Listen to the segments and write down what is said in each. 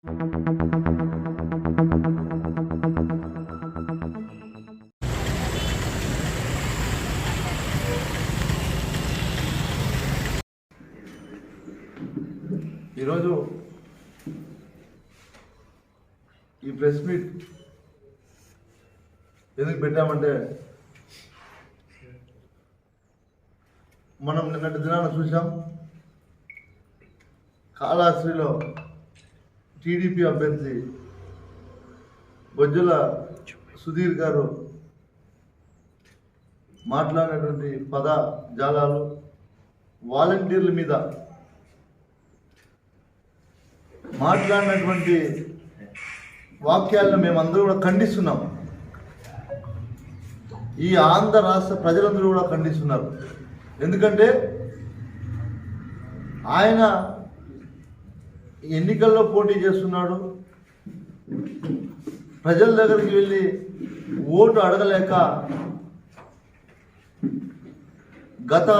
ఈరోజు ఈ press meet ఎందుకు పెట్టామంటే మనం నిన్నటి దినాన చూసాం కాళాశ్రీలో టీడీపీ అభ్యర్థి బొజ్జుల సుధీర్ గారు మాట్లాడినటువంటి పద జాలాలు వాలంటీర్ల మీద మాట్లాడినటువంటి వాక్యాలను మేమందరూ కూడా ఖండిస్తున్నాం. ఈ ఆంధ్ర రాష్ట్ర ప్రజలందరూ కూడా ఖండిస్తున్నారు. ఎందుకంటే ఆయన ఎన్నికల్లో పోటీ చేస్తున్నాడు. ప్రజల దగ్గరికి వెళ్ళి ఓటు అడగలేక గత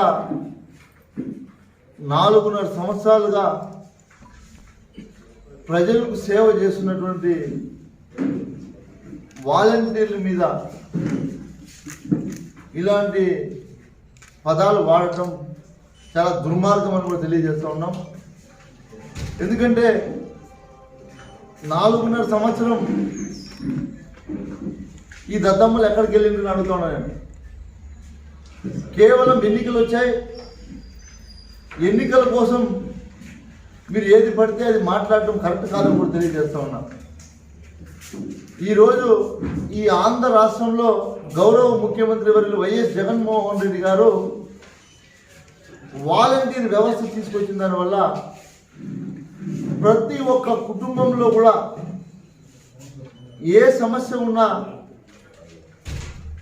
నాలుగున్నర సంవత్సరాలుగా ప్రజలకు సేవ చేస్తున్నటువంటి వాలంటీర్ల మీద ఇలాంటి పదాలు వాడటం చాలా దుర్మార్గం అని కూడా తెలియజేస్తూ ఉన్నాం. ఎందుకంటే నాలుగున్నర సంవత్సరం ఈ దద్దమ్మలు ఎక్కడికి వెళ్ళిందని అడుగుతున్నాను నేను కేవలం ఎన్నికలు వచ్చాయి. ఎన్నికల కోసం మీరు ఏది పడితే అది మాట్లాడటం కరెక్ట్ కాదని కూడా తెలియజేస్తా ఉన్నా. ఈరోజు ఈ ఆంధ్ర రాష్ట్రంలో గౌరవ ముఖ్యమంత్రి వర్యులు వైఎస్ జగన్మోహన్ రెడ్డి గారు వాలంటీర్ వ్యవస్థ తీసుకొచ్చిన దానివల్ల ప్రతి ఒక్క కుటుంబంలో కూడా ఏ సమస్య ఉన్నా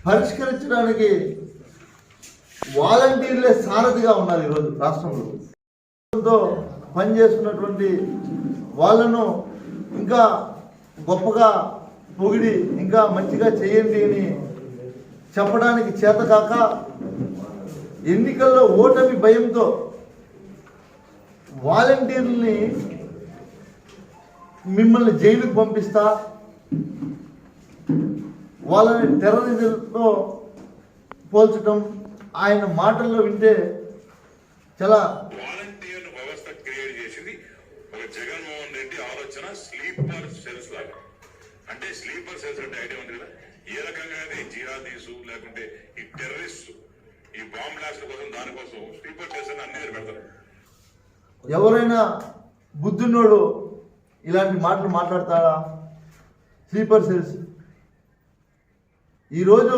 పరిష్కరించడానికి వాలంటీర్లే సారథిగా ఉన్నారు ఈరోజు రాష్ట్రంలో. పనిచేస్తున్నటువంటి వాళ్ళను ఇంకా గొప్పగా పొగిడి ఇంకా మంచిగా చేయండి అని చెప్పడానికి చేతకాక ఎన్నికల్లో ఓటమి భయంతో వాలంటీర్ని మిమ్మల్ని జైలుకు పంపిస్తా. వాళ్ళని టెర్రరిజంతో పోల్చడం ఆయన మాటల్లో వింటే చాలా వాలంటీర్ వ్యవస్థ క్రియేట్ చేసింది ఒక జగన్మోహన్ రెడ్డి ఆలోచన స్లీపర్ సెల్స్ లాగా. అంటే స్లీపర్ సెల్స్ అంటే ఐడియా ఉంది కదా? ఏ రకంగా అయితే జిహాదీసు లేకుంటే ఈ టెర్రరిస్ట్ ఈ బాంబ్ బ్లాస్ట్ కోసం దానికోసం స్లీపర్ సెల్స్ అన్ని పెడతారు. ఎవరైనా బుద్ధున్నోడు ఇలాంటి మాటలు మాట్లాడతాడా? స్లీపర్ సెల్స్ ఈరోజు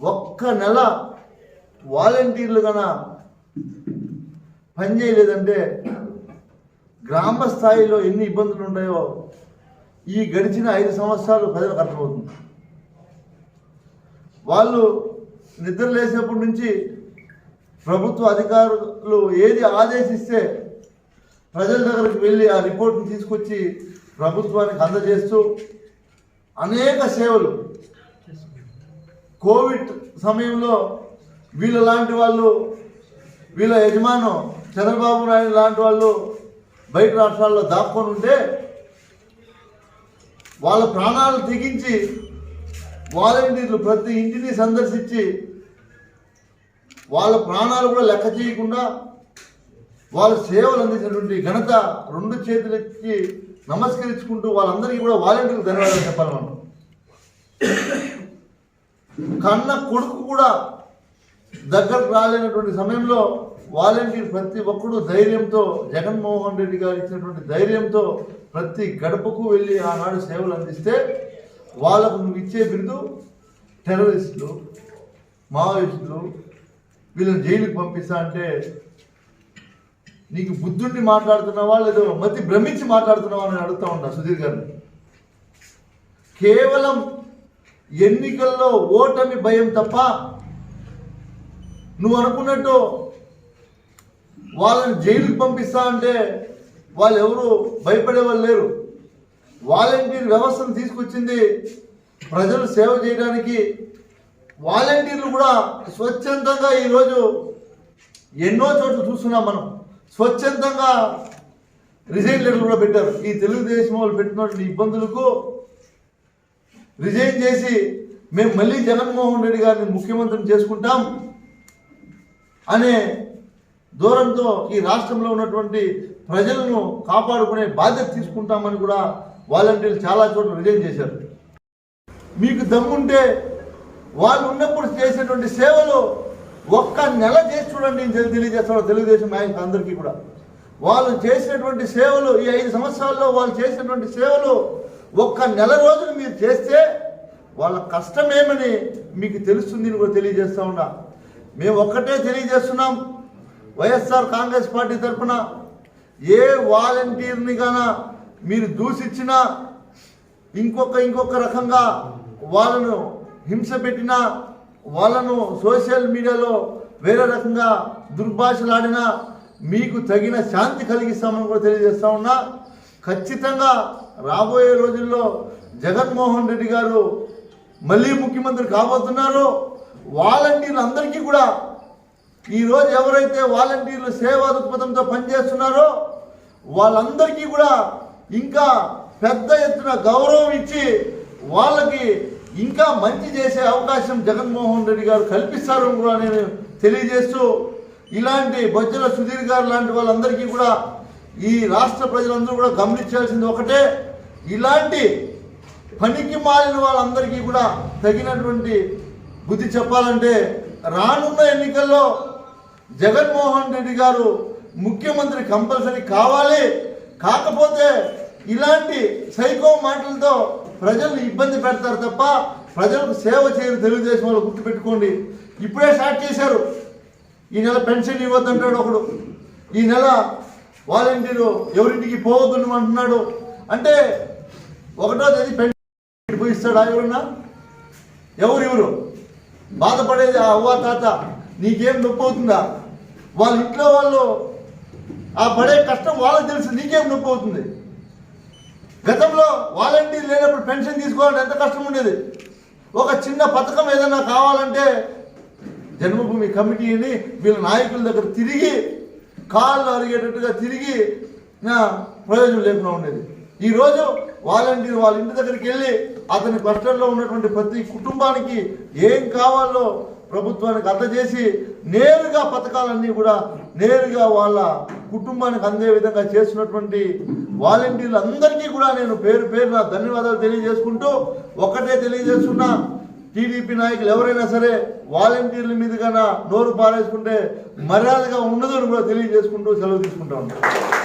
ఒక్క నెల వాలంటీర్లు కన పనిచేయలేదంటే గ్రామ స్థాయిలో ఎన్ని ఇబ్బందులు ఉన్నాయో ఈ గడిచిన ఐదు సంవత్సరాలు ప్రజలకు అర్థమవుతుంది. వాళ్ళు నిద్ర లేచినప్పటి నుంచి ప్రభుత్వ అధికారులు ఏది ఆదేశిస్తే ప్రజల దగ్గరికి వెళ్ళి ఆ రిపోర్ట్ని తీసుకొచ్చి ప్రభుత్వానికి అందజేస్తూ అనేక సేవలు. కోవిడ్ సమయంలో వీళ్ళ లాంటి వాళ్ళు వీళ్ళ యజమానం చంద్రబాబు నాయుడు లాంటి వాళ్ళు బయట రాష్ట్రాల్లో దాక్కొని ఉంటే వాళ్ళ ప్రాణాలు తెగించి వాలంటీర్లు ప్రతి ఇంటిని సందర్శించి వాళ్ళ ప్రాణాలు కూడా లెక్క చేయకుండా వాళ్ళ సేవలు అందించినటువంటి ఘనత రెండు చేతులెత్తి నమస్కరించుకుంటూ వాళ్ళందరికీ కూడా వాలంటీర్లు ధన్యవాదాలు చెప్పాలి మనం. కన్న కొడుకు కూడా దగ్గరకు రాలేనటువంటి సమయంలో వాలంటీర్ ప్రతి ఒక్కడు ధైర్యంతో జగన్మోహన్ రెడ్డి గారు ఇచ్చినటువంటి ధైర్యంతో ప్రతి గడపకు వెళ్ళి ఆనాడు సేవలు అందిస్తే వాళ్ళకు నువ్వు ఇచ్చే బిరుదు టెర్రరిస్టులు మావోయిస్టులు వీళ్ళని జైలుకి పంపిస్తా అంటే నీకు బుద్ధుడిని మాట్లాడుతున్నావా లేదో మతి భ్రమించి మాట్లాడుతున్నావా అని అడుగుతా ఉన్నా సుధీర్ గారిని. కేవలం ఎన్నికల్లో ఓటమి భయం తప్ప నువ్వు అనుకున్నట్టు వాళ్ళని జైలుకి పంపిస్తా అంటే వాళ్ళు ఎవరు భయపడే వాళ్ళు లేరు. వాలంటీర్ వ్యవస్థను తీసుకొచ్చింది ప్రజలు సేవ చేయడానికి. వాలంటీర్లు కూడా స్వచ్ఛందంగా ఈరోజు ఎన్నో చోట్ల చూస్తున్నాం మనం. స్వచ్ఛందంగా రిజైన్ లెటర్ కూడా పెట్టారు. ఈ తెలుగుదేశం వాళ్ళు పెట్టినటువంటి ఇబ్బందులకు రిజైన్ చేసి మేము మళ్ళీ జగన్మోహన్ రెడ్డి గారిని ముఖ్యమంత్రిని చేసుకుంటాం అనే దూరంతో ఈ రాష్ట్రంలో ఉన్నటువంటి ప్రజలను కాపాడుకునే బాధ్యత తీసుకుంటామని కూడా వాలంటీర్లు చాలా చోట్ల రిజైన్ చేశారు. మీకు దమ్ముంటే వాళ్ళు ఉన్నప్పుడు చేసేటువంటి సేవలు ఒక్క నెల చేసి చూడండి నేను తెలియజేస్తాడు తెలుగుదేశం నాయకులు అందరికీ కూడా. వాళ్ళు చేసినటువంటి సేవలు ఈ ఐదు సంవత్సరాల్లో వాళ్ళు చేసినటువంటి సేవలు ఒక్క నెల రోజులు మీరు చేస్తే వాళ్ళ కష్టం ఏమని మీకు తెలుస్తుంది అని కూడా తెలియజేస్తా ఉన్నా. మేము ఒక్కటే తెలియజేస్తున్నాం వైఎస్ఆర్ కాంగ్రెస్ పార్టీ తరఫున ఏ వాలంటీర్ని గాన మీరు దూషించినా ఇంకొక ఇంకొక రకంగా వాళ్ళను హింస పెట్టినా వాళ్ళను సోషల్ మీడియాలో వేరే రకంగా దుర్భాషలాడినా మీకు తగిన శాంతి కలిగిస్తామని కూడా తెలియజేస్తా ఉన్నా. ఖచ్చితంగా రాబోయే రోజుల్లో జగన్మోహన్ రెడ్డి గారు మళ్ళీ ముఖ్యమంత్రి కాబోతున్నారు. వాలంటీర్లు అందరికీ కూడా ఈరోజు ఎవరైతే వాలంటీర్లు సేవా దృక్పథంతో పనిచేస్తున్నారో వాళ్ళందరికీ కూడా ఇంకా పెద్ద ఎత్తున గౌరవం ఇచ్చి వాళ్ళకి ఇంకా మంచి చేసే అవకాశం జగన్మోహన్ రెడ్డి గారు కల్పిస్తారు కూడా నేను తెలియజేస్తూ ఇలాంటి బొజ్జల సుధీర్ గారు లాంటి వాళ్ళందరికీ కూడా ఈ రాష్ట్ర ప్రజలందరూ కూడా గమనించాల్సింది ఒకటే. ఇలాంటి పనికి మాలిన వాళ్ళందరికీ కూడా తగినటువంటి బుద్ధి చెప్పాలంటే రానున్న ఎన్నికల్లో జగన్మోహన్ రెడ్డి గారు ముఖ్యమంత్రి కంపల్సరీ కావాలి. కాకపోతే ఇలాంటి సైకో మాటలతో ప్రజల్ని ఇబ్బంది పెడతారు తప్ప ప్రజలకు సేవ చేయరు తెలుగుదేశం వాళ్ళు గుర్తుపెట్టుకోండి. ఇప్పుడే స్టార్ట్ చేశారు. ఈ నెల పెన్షన్ ఇవ్వద్దంటాడు ఒకడు. ఈ నెల వాలంటీరు ఎవరింటికి పోవద్దు అంటున్నాడు. అంటే ఒకటో తేదీ పెన్షన్ పోయిస్తాడు ఎవరన్నా? ఎవరు ఎవరు బాధపడేది ఆ అవ్వ తాత నీకేం నొప్పి అవుతుందా? వాళ్ళ ఇంట్లో వాళ్ళు ఆ పడే కష్టం వాళ్ళకి తెలుసు నీకేం నొప్పి అవుతుంది? గతంలో వాలంటీర్ లేనప్పుడు పెన్షన్ తీసుకోవాలంటే ఎంత కష్టం ఉండేది? ఒక చిన్న పథకం ఏదైనా కావాలంటే జన్మభూమి కమిటీని వీళ్ళ నాయకుల దగ్గర తిరిగి కాళ్ళు అరిగేటట్టుగా తిరిగి నా ప్రయోజనం లేకుండా ఉండేది. ఈరోజు వాలంటీర్ వాళ్ళ ఇంటి దగ్గరికి వెళ్ళి అతని కష్టంలో ఉన్నటువంటి ప్రతి కుటుంబానికి ఏం కావాలో ప్రభుత్వానికి అందజేసి నేరుగా పథకాలన్నీ కూడా నేరుగా వాళ్ళ కుటుంబానికి అందే విధంగా చేస్తున్నటువంటి వాలంటీర్లు అందరికీ కూడా నేను పేరు పేరున ధన్యవాదాలు తెలియజేసుకుంటూ ఒక్కటే తెలియజేస్తున్నా. టీడీపీ నాయకులు ఎవరైనా సరే వాలంటీర్ల మీదుగా నోరు పారేసుకుంటే మర్యాదగా ఉండదు అని కూడా తెలియజేసుకుంటూ సెలవు తీసుకుంటా ఉంటాను